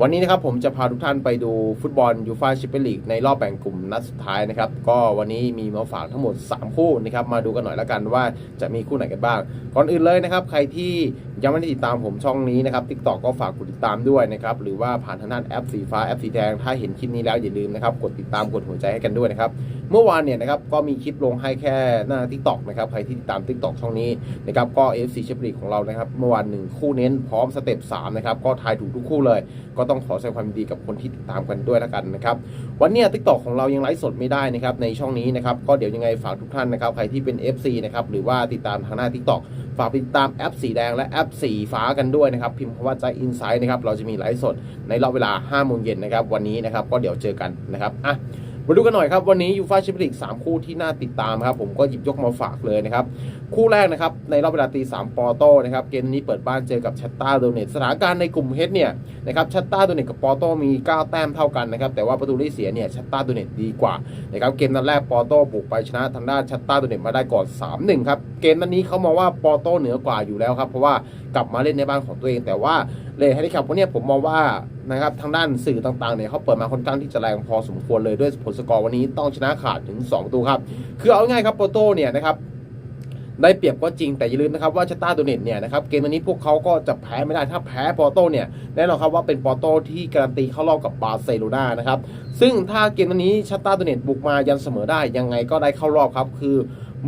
วันนี้นะครับผมจะพาทุกท่านไปดูฟุตบอลยูฟ่าแชมเปี้ยนลีกในรอบแบ่งกลุ่มนัดสุดท้ายนะครับ ก็วันนี้มีมาฝากทั้งหมด 3 คู่นะครับ มาดูกันหน่อยแล้วกันว่าจะมีคู่ไหนกันบ้าง ก่อนอื่นเลยนะครับ ใครที่ยังไม่ได้ติดตามผมช่องนี้นะครับทิกตอกก็ฝากกดติดตามด้วยนะครับ หรือว่าผ่านทางด้านแอปสีฟ้าแอปสีแดง ถ้าเห็นคลิปนี้แล้วอย่าลืมนะครับ กดติดตามกดหัวใจให้กันด้วยนะครับ เมื่อวานเนี่ยนะครับก็มีคลิปลงให้แค่หน้าทิกตอกนะครับใครที่ติดตามทิกตอกช่องนี้นะครับก็ FC แชมเปี้ยนลีของเรานะครับเมื่อวานหนึ่งคู่เน้นพร้อมสเต็ป3นะครับก็ทายถูกทุกคู่เลย ก็ต้องขอแสดงความดีกับคนที่ติดตามกันด้วยแล้วกันนะครับวันนี้ทิกตอกของเรายังไลฟ์สดไม่ได้นะครับในช่องนี้นะครับก็เดี๋ยวยังไงฝากทุกท่านนะครับใครที่เป็น FC นะครับหรือว่าติดตามทางหน้าทิกตอกฝากติดตามแอปสีแดงและแอปสีฟ้ากันด้วยนะครับพิมพ์คำว่าใจอินไซด์นะครับเราจะมีไลฟ์สดในรอบเวลา5โมงเย็นนะครับวันนี้นะครับก็เดี๋ยวเจอกันนะครับอะ มาดูกันหน่อยครับวันนี้ยูฟาแชมเปี้ยนลีกสามคู่ที่น่าติดตามครับผมก็หยิบยกมาฝากเลยนะครับ คู่แรกนะครับในรอบเวลาตีสามปอโต้นะครับเกมนี้เปิดบ้านเจอกับชัตตาโดเนตสถานการณ์ในกลุ่มเฮดเนี่ยนะครับชัตตาโดเนตกับปอโต้มี 9 แต้มเท่ากันนะครับแต่ว่าประตูที่เสียเนี่ยชัตตาโดเนตดีกว่านะครับเกมนัดแรกปอโต้บุกไปชนะทางด้านชัตตาโดเนตมาได้ก่อน3-1ครับเกมนัดนี้เขามองว่าปอโต้เหนือกว่าอยู่แล้วครับเพราะว่า กลับมาเล่นในบ้านของตัวเอง แต่ว่าเลยให้ได้ครับวันนี้ผมมองว่านะครับทางด้านสื่อต่างๆเนี่ยเขาเปิดมาค่อนข้างที่จะแรงพอสมควรเลยด้วยผลสกอร์วันนี้ต้องชนะขาดถึง2ประตูครับคือเอาง่ายครับโปโต้เนี่ยนะครับได้เปรียบก็จริงแต่อย่าลืมนะครับว่าชาต้าโดเนตเนี่ยนะครับเกมวันนี้พวกเขาก็จะแพ้ไม่ได้ถ้าแพ้ปอโต้เนี่ยแน่นอนครับว่าเป็นปอโต้ที่การันตีเข้ารอบกับบาร์เซโลนานะครับซึ่งถ้าเกมวันนี้ชาต้าโดเนตบุกมายันเสมอได้ยังไงก็ได้เข้ารอบครับคือ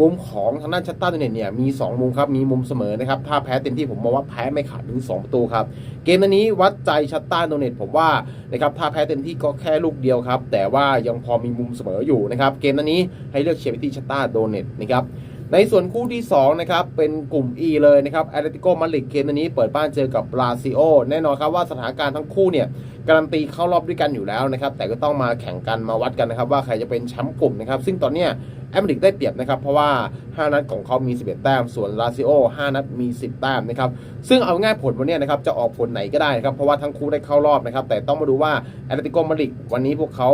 มุมของทางด้านชัตตาร์เน็ตเนี่ยมี 2 มุมครับมีมุมเสมอนะครับถ้าแพ้เต็มที่ผมมองว่าแพ้ไม่ขาดถึง 2 ประตูครับเกมนี้วัดใจชัตตาร์โดเนตผมว่านะครับถ้าแพ้เต็มที่ก็แค่ลูกเดียวครับแต่ว่ายังพอมีมุมเสมออยู่นะครับเกมนี้ให้เลือกเชียร์ไปที่ชัตตาร์โดเนตนะครับในส่วนคู่ที่2นะครับเป็นกลุ่ม E เลยนะครับแอตเลติโกมาดริดเกมนี้เปิดบ้านเจอกับบราซิโอแน่นอนครับว่าสถานการณ์ทั้งคู่เนี่ย การันตีเข้ารอบด้วยกันอยู่แล้วนะครับ แต่ก็ต้องมาแข่งกันมาวัดกันนะครับ ว่าใครจะเป็นแชมป์กลุ่มนะครับ ซึ่งตอนนี้แอมริกได้เปรียบนะครับ เพราะว่า 5 นัดของเขามี 11 แต้ม ส่วนลาซิโอ 5 นัดมี 10 แต้มนะครับ ซึ่งเอาง่ายผลวันนี้นะครับจะออกผลไหนก็ได้นะครับ เพราะว่าทั้งคู่ได้เข้ารอบนะครับ แต่ต้องมาดูว่าแอตเลติโกมาริดวันนี้พวกเขา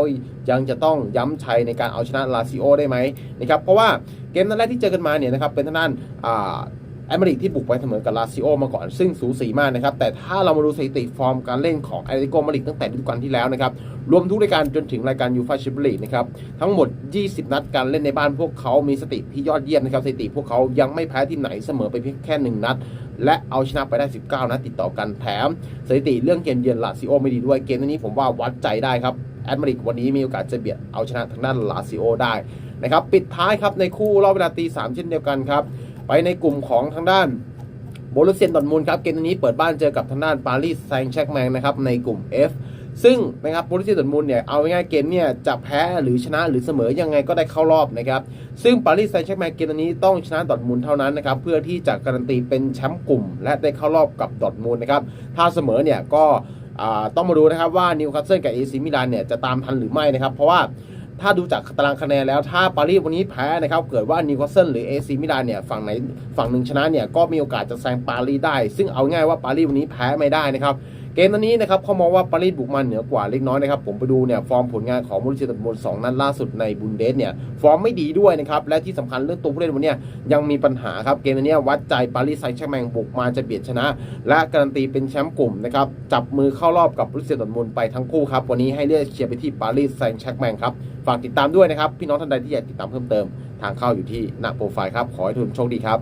ยังจะต้องย้ำชัยในการเอาชนะลาซิโอได้ไหมนะครับ เพราะว่าเกมนัดแรกที่เจอกันมาเนี่ยนะครับเป็นทางด้านอ่า แอมเมริกที่บุกไปเสมอกับลาซิโอมาก่อน ซึ่งสูสีมากนะครับ แต่ถ้าเรามาดูสถิติฟอร์มการเล่นของแอตเลติโกมาดริดตั้งแต่ฤดูกาลที่แล้วนะครับ รวมทุกรายการจนถึงรายการยูฟาแชมเปี้ยนลีกนะครับ ทั้งหมด 20 นัดการเล่นในบ้านพวกเขามีสถิติที่ยอดเยี่ยมนะครับ สถิติพวกเขายังไม่แพ้ทีมไหนเสมอไปเพียงแค่ 1 นัด และเอาชนะไปได้ 19 นัดติดต่อกันแถมสถิติเรื่องเกมเยือนลาซิโอไม่ดีด้วย เกมนี้ผมว่าวัดใจได้ครับแอตเลติกวันนี้มีโอกาสจะเบียดเอาชนะทางด้านลาซิโอได้นะครับ ปิดท้ายครับในคู่รอบเวลาตีสามเช่นเดียวกันครับ ไปในกลุ่มของทางด้านโบรุเซียนดอร์ทมุนด์ครับเกมนี้เปิดบ้านเจอกับทางด้านปารีสแซงต์แชกแมงนะครับในกลุ่ม F ซึ่งนะครับโบรุเซียนดอร์ทมุนเนี่ยเอาง่ายเกมเนี่ยจะแพ้หรือชนะหรือเสมอยังไงก็ได้เข้ารอบนะครับซึ่งปารีสแซงต์แชร์กแมงเกมนี้ต้องชนะดอร์ทมุนเท่านั้นนะครับเพื่อที่จะการันตีเป็นแชมป์กลุ่ม และได้เข้ารอบกับดอร์ทมุนนะครับถ้าเสมอเนี่ยก็ต้องมาดูนะครับว่านิวคาสเซิลกับเอซิมิลานเนี่ยจะตามทันหรือไม่นะครับเพราะว่า ถ้าดูจากตารางคะแนนแล้วถ้าปารีสวันนี้แพ้นะครับ เกิดว่านิวคาสเซิลหรือเอซีมิลานเนี่ยฝั่งไหนฝั่งหนึ่งชนะเนี่ยก็มีโอกาสจะแซงปารีสได้ ซึ่งเอาง่ายว่าปารีสวันนี้แพ้ไม่ได้นะครับ เกมนั้นนี้นะครับเขามองว่าปารีสบุกมาเหนือกว่าเล็กน้อยนะครับ ผมไปดูเนี่ยฟอร์มผลงานของมูริเซียตบนสองนัดล่าสุดในบุนเดสเนี่ยฟอร์มไม่ดีด้วยนะครับ และที่สำคัญเรื่องตัวผู้เล่นวันนี้ยังมีปัญหาครับ เกมนี้วัดใจปารีสไซแชร์กแมงบุกมาจะเบียดชนะ และการันตีเป็นแชมป์กลุ่มนะครับจับมือเข้ารอบกับมูริเซียตบนไปทั้งคู่ครับวันนี้ให้เลือกเชียร์ไปที่ปารีสไซแชร์กแมงครับฝากติดตามด้วยนะครับพี่น้องท่านใดที่อยากติดตามเพิ่มเติม ทางเข้าอยู่ที่หน้าโปรไฟล์ครับขอให้ทุกคนโชคดีครับ